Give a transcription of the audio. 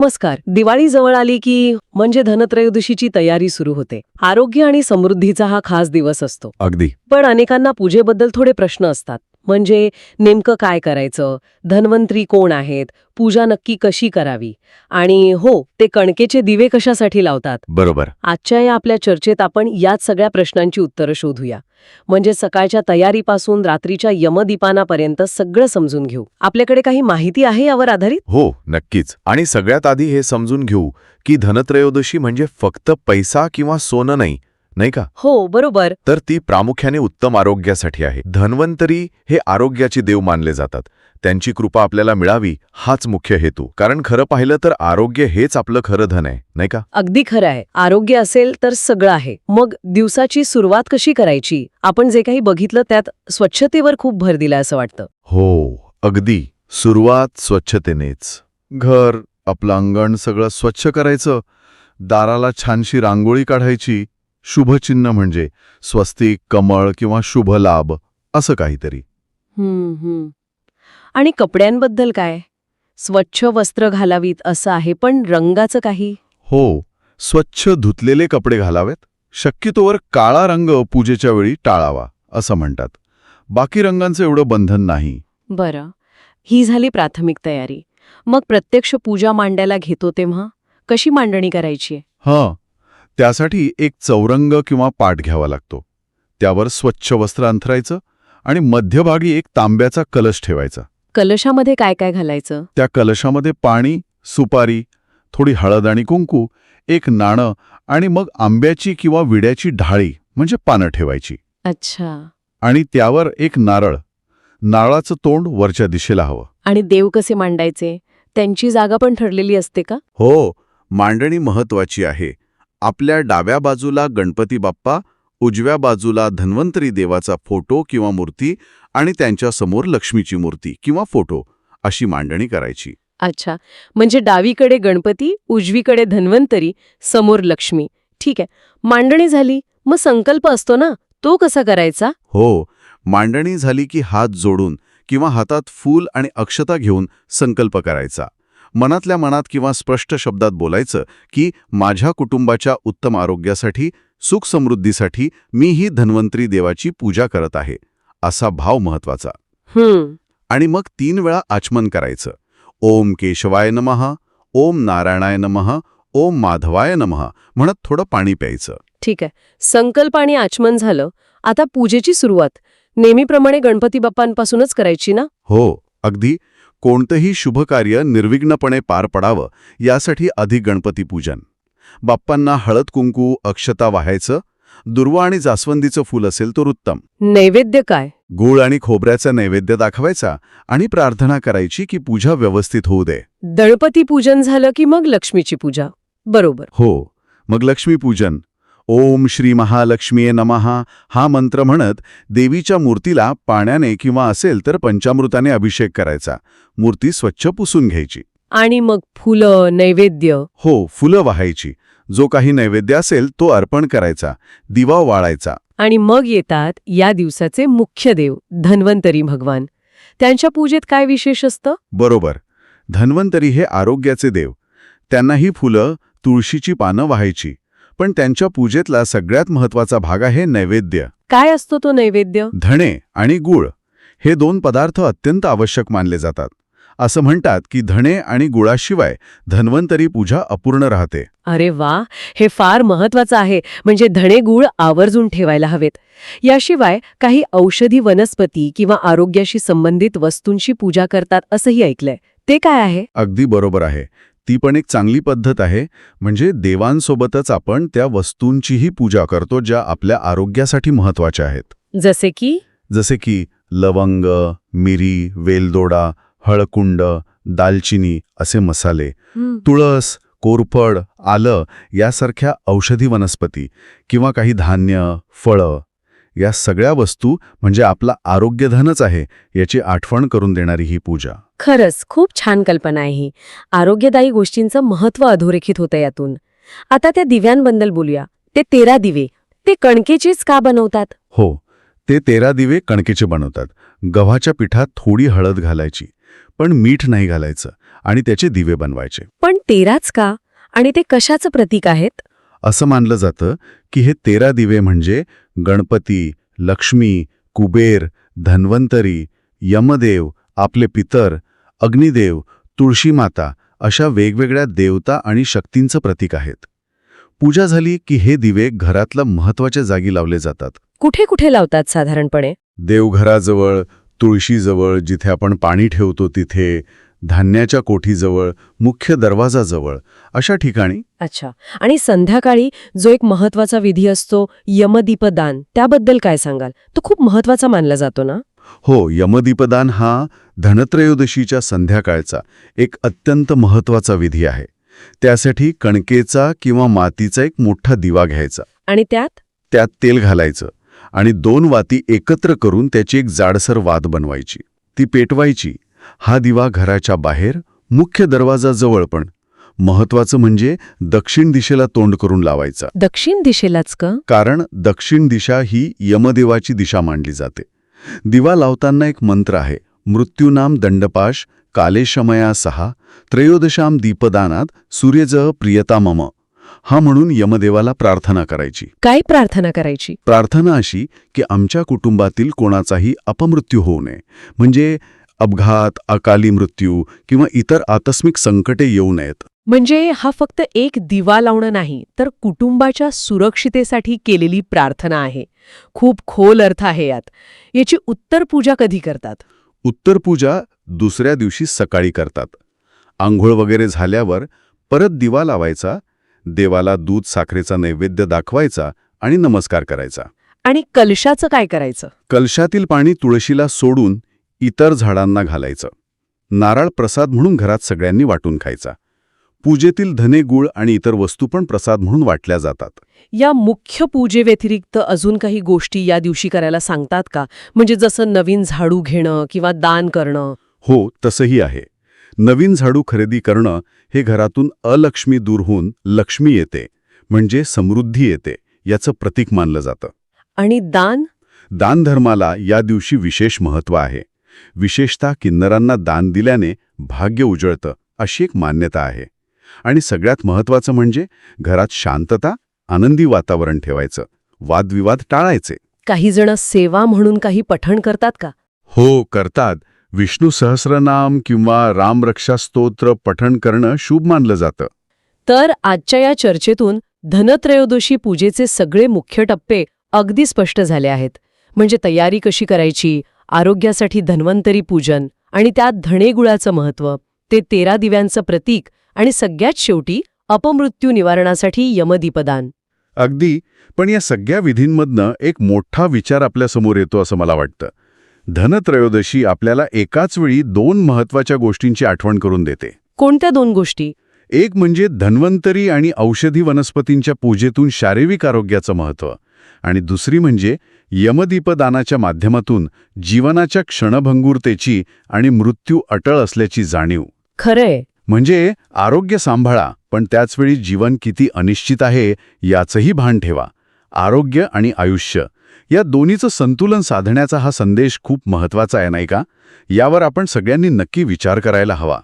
नमस्कार. दिवाळी जवळ आली की म्हणजे धनत्रयोदशीची तयारी सुरू होते. आरोग्य आणि समृद्धीचा हा खास दिवस असतो. अगदी. पण अनेकांना पूजेबद्दल थोडे प्रश्न असतात. म्हणजे नेमकं काय करायचं? धन्वंतरी कोण आहेत? पूजा नक्की कशी करावी? आणि हो ते कणकेचे दिवे कशासाठी लावतात? बरोबर. आजच्या या आपल्या चर्चेत आपण याच सगळ्या प्रश्नांची उत्तरं शोधूया. म्हणजे सकाळच्या तयारीपासून रात्रीच्या यमदीपानापर्यंत सगळं समजून घेऊ. आपल्याकडे काही माहिती आहे यावर आधारित? हो नक्कीच. आणि सगळ्यात आधी हे समजून घेऊ की धनत्रयोदशी म्हणजे फक्त पैसा किंवा सोनं नाही नाही का? हो बरोबर. तर ती प्रामुख्याने उत्तम आरोग्यासाठी आहे. धन्वंतरी हे आरोग्याचे देव मानले जातात. त्यांची कृपा आपल्याला मिळावी हाच मुख्य हेतू. कारण खरं पाहिलं तर आरोग्य हेच आपलं खरं धन आहे नाही का? अगदी खरं आहे. आरोग्य असेल तर सगळं आहे. मग दिवसाची सुरुवात कशी करायची? आपण जे काही बघितलं त्यात स्वच्छतेवर खूप भर दिला असं वाटतं. हो अगदी. सुरुवात स्वच्छतेनेच. घर आपलं अंगण सगळं स्वच्छ करायचं. दाराला छानशी रांगोळी काढायची. शुभचिन्ह म्हणजे स्वस्तिक कमळ किंवा शुभ लाभ असं काहीतरी. आणि कपड्यांबद्दल काय? स्वच्छ वस्त्र घालावीत असं आहे पण रंगाचं काही? हो स्वच्छ धुतलेले कपडे घालावेत. शक्यतोवर काळा रंग पूजेच्या वेळी टाळावा असं म्हणतात. बाकी रंगांचं एवढं बंधन नाही. बरं. ही झाली प्राथमिक तयारी. मग प्रत्यक्ष पूजा मांडायला घेतो तेव्हा? कशी मांडणी करायची? हं. त्यासाठी एक चौरंग किंवा पाट घ्यावा लागतो. त्यावर स्वच्छ वस्त्र अंथरायचं आणि मध्यभागी एक तांब्याचा कलश ठेवायचा. कलशामध्ये काय काय घालायचं? त्या कलशामध्ये पाणी सुपारी थोडी हळद आणि कुंकू एक नाणं आणि मग आंब्याची किंवा विड्याची ढाळी म्हणजे पानं ठेवायची. अच्छा. आणि त्यावर एक नारळ. नारळाचं तोंड वरच्या दिशेला हवं. आणि देव कसे मांडायचे? त्यांची जागा पण ठरलेली असते का? हो मांडणी महत्वाची आहे. आपल्या डाव्या बाजूला गणपती बाप्पा उजव्या बाजूला धन्वंतरी देवाचा फोटो किंवा मूर्ती आणि त्यांच्यासमोर लक्ष्मीची मूर्ती किंवा फोटो अशी मांडणी करायची. अच्छा. म्हणजे डावीकडे गणपती उजवीकडे धन्वंतरी समोर लक्ष्मी. ठीक आहे. मांडणी झाली. मग संकल्प असतो ना? तो कसा करायचा? हो. मांडणी झाली की हात जोडून किंवा हातात फूल आणि अक्षता घेऊन संकल्प करायचा. मनातल्या मनात किंवा स्पष्ट शब्दात बोलायचं की माझ्या कुटुंबाच्या उत्तम आरोग्यासाठी सुख समृद्धीसाठी मी ही धन्वंतरी देवाची पूजा करत आहे असा भाव महत्त्वाचा आणि मग तीन वेळा आचमन करायचं. ओम केशवाय नमः ओम नारायणाय नमः ओम माधवाय नमः म्हणत थोडं पाणी प्यायचं. ठीक आहे. संकल्प आणि आचमन झालं. आता पूजेची सुरुवात. नेहमीप्रमाणे गणपती बाप्पांपासूनच करायची ना? हो अगदी. कोणतंही शुभ कार्य निर्विघ्नपणे पार पडावं यासाठी अधिक गणपती पूजन. बाप्पांना हळद कुंकू अक्षता वाहायचं दुर्वा आणि जास्वंदीचं फूल असेल तर उत्तम. नैवेद्य काय? गूळ आणि खोबऱ्याचा नैवेद्य दाखवायचा आणि प्रार्थना करायची की पूजा व्यवस्थित होऊ दे. गणपती पूजन झालं की मग लक्ष्मीची पूजा? बरोबर. हो मग लक्ष्मीपूजन ओम श्री महालक्ष्मीये नमहा हा मंत्र म्हणत देवीच्या मूर्तीला पाण्याने किंवा असेल तर पंचामृताने अभिषेक करायचा. मूर्ती स्वच्छ पुसून घ्यायची. आणि मग फुलं नैवेद्य. हो फुलं वाहायची. जो काही नैवेद्य असेल तो अर्पण करायचा. दिवा वाळायचा. आणि मग येतात या दिवसाचे मुख्य देव धन्वंतरी भगवान. त्यांच्या पूजेत काय विशेष असतं? बरोबर. धन्वंतरी हे आरोग्याचे देव. त्यांना ही फुलं तुळशीची पानं वाहायची. पण त्यांच्या पूजेतला सगळ्यात महत्त्वाचा भाग आहे नैवेद्य. काय असतो तो नैवेद्य? धणे आणि गूळ हे दोन पदार्थ अत्यंत आवश्यक मानले जातात. असं म्हणतात की धणे आणि गुळाशिवाय धन्वंतरी पूजा अपूर्ण राहते. अरे वा! हे फार महत्वाचं आहे. म्हणजे धणे गूळ आवर्जून ठेवायला हवेत. याशिवाय काही औषधी वनस्पती किंवा आरोग्याशी संबंधित वस्तूंची पूजा करतात असंही ऐकलंय. ते काय आहे? अगदी बरोबर आहे. ती पण एक चांगली पद्धत आहे. म्हणजे देवांसोबतच आपण त्या वस्तूंचीही पूजा करतो ज्या आपल्या आरोग्यासाठी महत्त्वाच्या आहेत. जसे की? जसे की लवंग मिरी वेलदोडा हळकुंड दालचिनी असे मसाले. तुळस कोरफड आलं यासारख्या औषधी वनस्पती किंवा काही धान्य फळं या सगळ्या वस्तू म्हणजे आपला आरोग्यधनच आहे याची आठवण करून देणारी ही पूजा. खरंच खूप छान कल्पना आहे ही. आरोग्यदायी गोष्टींचं महत्त्व अधोरेखित होतं यातून. आता त्या दिव्यांबद्दल बोलूया. ते तेरा दिवे. ते कणकेचेच का बनवतात? हो ते तेरा दिवे कणकेचे बनवतात. गव्हाच्या पिठात थोडी हळद घालायची पण मीठ नाही घालायचं आणि त्याचे दिवे बनवायचे. पण तेराच का? आणि ते कशाचं प्रतीक आहेत? असं मानलं जातं की हे तेरा दिवे म्हणजे गणपती लक्ष्मी कुबेर धन्वंतरी यमदेव आपले पितर अग्निदेव तुळशीमाता अशा वेगवेगळ्या देवता आणि शक्तींचं प्रतीक आहेत. पूजा झाली की हे दिवे घरातल्या महत्त्वाच्या जागी लावले जातात. कुठे कुठे लावतात साधारणपणे? देवघराजवळ तुळशीजवळ जिथे आपण पाणी ठेवतो तिथे धान्याच्या कोठीजवळ मुख्य दरवाजाजवळ अशा ठिकाणी अच्छा. आणि संध्याकाळी जो एक महत्त्वाचा विधी असतो यमदीपदान त्याबद्दल काय सांगाल? तो खूप महत्त्वाचा मानला जातो ना? हो यमदीपदान हा धनत्रयोदशीच्या संध्याकाळचा एक अत्यंत महत्त्वाचा विधी आहे. त्यासाठी कणकेचा किंवा मातीचा एक मोठा दिवा घ्यायचा. आणि त्यात? त्यात तेल घालायचं आणि दोन वाती एकत्र करून त्याची एक जाडसर वात बनवायची. ती पेटवायची हा दिवा घराच्या बाहेर मुख्य दरवाजाजवळ पण. महत्वाचं म्हणजे दक्षिण दिशेला तोंड करून लावायचा. दक्षिण दिशेलाच का? कारण दक्षिण दिशा ही यमदेवाची दिशा मानली जाते. दिवा लावताना एक मंत्र आहे मृत्यूनाम दंडपाश कालेशमया सहा त्रयोदशाम दीपदानात सूर्यज प्रियता मम. हा म्हणून यमदेवाला प्रार्थना करायची. काय प्रार्थना करायची? प्रार्थना अशी की आमच्या कुटुंबातील कोणाचाही अपमृत्यू होऊ नये. म्हणजे अपघात अकाली मृत्यू किंवा इतर आकस्मिक संकटे येऊ नयेत. म्हणजे हा फक्त एक दिवा लावणं नाही तर कुटुंबाच्या सुरक्षितेसाठी केलेली प्रार्थना आहे. खूप खोल अर्थ आहे यात. याची उत्तर पूजा कधी करतात? उत्तर पूजा दुसऱ्या दिवशी सकाळी करतात. आंघोळ वगैरे झाल्यावर परत दिवा लावायचा देवाला दूध साखरेचा नैवेद्य दाखवायचा आणि नमस्कार करायचा. आणि कलशाचं काय करायचं? कलशातील पाणी तुळशीला सोडून इतर झाडांना घालायचं. नारळ प्रसाद म्हणून घरात सगळ्यांनी वाटून खायचा. पूजेतील धने गुळ आणि इतर वस्तू पण प्रसाद म्हणून वाटल्या जातात. या मुख्य पूजेव्यतिरिक्त अजून काही गोष्टी या दिवशी करायला सांगतात का? म्हणजे जसं नवीन झाडू घेणं किंवा दान करणं. हो तसंही आहे. नवीन झाडू खरेदी करणं हे घरातून अलक्ष्मी दूर होऊन लक्ष्मी येते म्हणजे समृद्धी येते याचं प्रतीक मानलं जातं. आणि दान? दानधर्माला या दिवशी विशेष महत्त्व आहे. विशेषतः किन्नरांना दान दिल्याने भाग्य उजळतं अशी एक मान्यता आहे. आणि सगळ्यात महत्त्वाचं म्हणजे घरात शांतता आनंदी वातावरण ठेवायचं. वादविवाद टाळायचे. काही जण सेवा म्हणून काही पठण करतात का? हो करतात. विष्णू सहस्रनाम किंवा रामरक्षा स्तोत्र पठण करणं शुभ मानलं जातं. तर आजच्या या चर्चेतून धनत्रयोदशी पूजेचे सगळे मुख्य टप्पे अगदी स्पष्ट झाले आहेत. म्हणजे तयारी कशी करायची? आरोग्यासाठी धन्वंतरी पूजन आणि त्यात धणेगुळाचं महत्त्व ते तेरा दिव्यांचं प्रतीक आणि सगळ्यात शेवटी अपमृत्यू निवारणासाठी यमदीपदान. अगदी पण या सगळ्या विधींमधनं एक मोठा विचार आपल्यासमोर येतो असं मला वाटतं. धनत्रयोदशी आपल्याला एकाच वेळी दोन महत्त्वाच्या गोष्टींची आठवण करून देते. कोणत्या दोन गोष्टी? एक म्हणजे धन्वंतरी आणि औषधी वनस्पतींच्या पूजेतून शारीरिक आरोग्याचं महत्त्व आणि दुसरी म्हणजे यमदीपदानाच्या माध्यमातून जीवनाच्या क्षणभंगुरतेची आणि मृत्यू अटळ असल्याची जाणीव. खरंय. म्हणजे आरोग्य सांभाळा पण त्याचवेळी जीवन किती अनिश्चित आहे याचंही भान ठेवा. आरोग्य आणि आयुष्य. या दोन्हीचं संतुलन साधण्याचा हा संदेश खूप महत्त्वाचा आहे नाही का? यावर आपण सगळ्यांनी नक्की विचार करायला हवा.